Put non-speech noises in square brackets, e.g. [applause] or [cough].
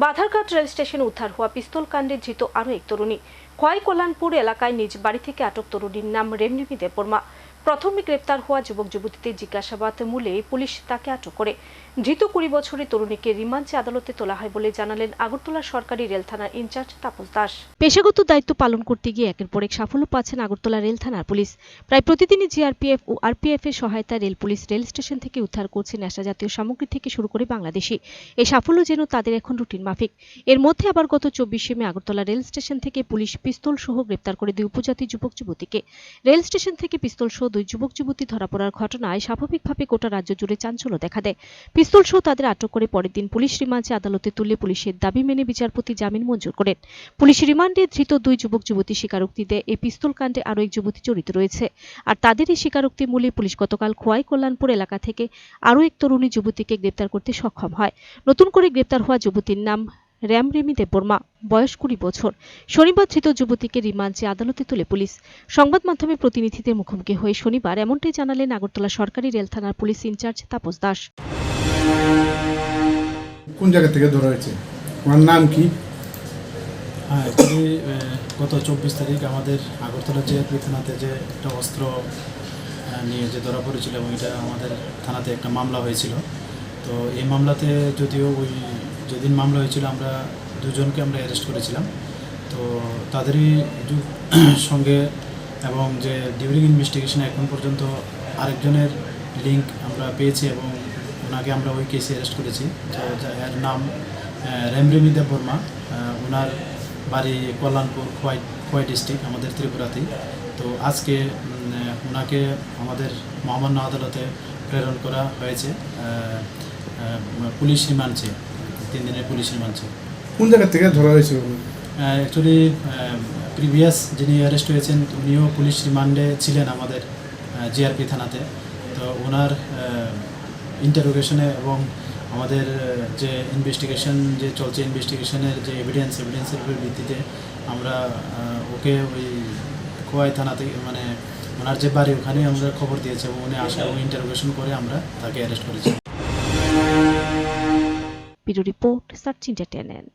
Badharghat rail স্টেশনে উদ্ধার হওয়া পিস্তল কাণ্ডে ধৃত আরও এক তরুণী। খোয়াই কল্যাণপুর এলাকায় নিজ বাড়ি থেকে আটক তরুণীর নাম রেমনিমি দেববর্মা। প্রথমে গ্রেপ্তার হওয়া যুবক যুবতীদের জিজ্ঞাসাবাদ মূলে পুলিশ তাকে আটক করে। ধৃত কুড়ি বছরের তরুণীকে রিমান্ডে আদালতে তোলা হয় বলে জানালেন আগরতলা সরকারি রেল থানার ইনচার্জ তাপস দাস। পেশাগত দায়িত্ব পালন করতে গিয়ে একের পর এক সাফল্য পাচ্ছেন আগরতলা রেল থানার পুলিশ। প্রায় প্রতিদিনই জিআরপিএফ ও আরপিএফ এর সহায়তায় রেল পুলিশ রেল স্টেশন থেকে উদ্ধার করছে নেশা জাতীয় সামগ্রী থেকে শুরু করে বাংলাদেশি। এই সাফল্য যেন তাদের এখন রুটিন মাফিক। এর মধ্যে আবার গত চব্বিশে মে আগরতলা রেল স্টেশন থেকে পুলিশ পিস্তল সহ গ্রেপ্তার করে দুই উপজাতি যুবক যুবতীকে। রেল স্টেশন থেকে পিস্তল সহ দুই যুবক যুবতী ধরা পড়ার ঘটনায় স্বাভাবিকভাবে গোটা রাজ্য জুড়ে চাঞ্চল্য দেখা দেয়। পিস্তল সহ তাদের আটক করে পরের দিন পুলিশ রিমান্ডে আদালতে তুলে পুলিশের দাবি মেনে বিচারপতি জামিন মঞ্জুর করেন। পুলিশ রিমান্ডে ধৃত দুই যুবক যুবতী স্বীকারোক্তি দেয়, এই পিস্তল কাণ্ডে আরও এক যুবতী জড়িত রয়েছে। আর তাদের এই স্বীকারোক্তি মূলে পুলিশ গতকাল খোয়াই কল্যাণপুর এলাকা থেকে আরও এক তরুণী যুবতীকে গ্রেপ্তার করতে সক্ষম হয়। নতুন করে গ্রেপ্তার হওয়া যুবতীর নাম র্যামরেমি দেববর্মা বয়স কুড়ি বছর। শনিবার ধৃত যুবতীকে রিমান্ডে আদালতে তুলে পুলিশ। সংবাদ মাধ্যমে প্রতিনিধিদের মুখোমুখি হয়ে শনিবার এমনটাই জানালেন আগরতলা সরকারি রেল থানার পুলিশ ইনচার্জ তাপস দাস। কোন জায়গা থেকে ধরা হয়েছে? ওনার নাম কি? হ্যাঁ গত চব্বিশ তারিখ আমাদের আগরতলা জিআরপি থানাতে যে একটা অস্ত্র নিয়ে যে ধরা পড়েছিল এবং এটা আমাদের থানাতে একটা মামলা হয়েছিল। তো এই মামলাতে যদিও ওই যেদিন মামলা হয়েছিল, আমরা দুজনকে আমরা অ্যারেস্ট করেছিলাম। তো তাদেরই [clears throat] সঙ্গে এবং যে ডিউরিং ইনভেস্টিগেশন এখন পর্যন্ত আরেকজনের লিঙ্ক আমরা পেয়েছি এবং ওনাকে আমরা ওই কেসে অ্যারেস্ট করেছি। এর নাম রেমরেমি দেব বর্মা। ওনার বাড়ি কল্যাণপুর, খোয়াই খোয়াই ডিস্ট্রিক্ট আমাদের ত্রিপুরাতেই। তো আজকে ওনাকে আমাদের মহামান্য আদালতে প্রেরণ করা হয়েছে। পুলিশ রিমান্ডে তিন দিনের পুলিশ রিমান্ডে কোন জায়গা থেকে ধরা হয়েছে অ্যাকচুয়ালি প্রিভিয়াস যিনি অ্যারেস্ট হয়েছেন উনিও পুলিশ রিমান্ডে ছিলেন আমাদের জিআরপি থানাতে। তো ওনার ইন্টারোগেশনে এবং আমাদের যে ইনভেস্টিগেশন যে চলছে ইনভেস্টিগেশনের যে এভিডেন্স এভিডেন্সের উপর ভিত্তিতে আমরা ওকে ওই খোয়াই থানা থেকে মানে ওনার যে বাড়ি ওখানে আমরা খবর দিয়েছি এবং উনি আসা এবং ইন্টারোগেশন করে আমরা তাকে অ্যারেস্ট করেছি। Bureau report search entertainment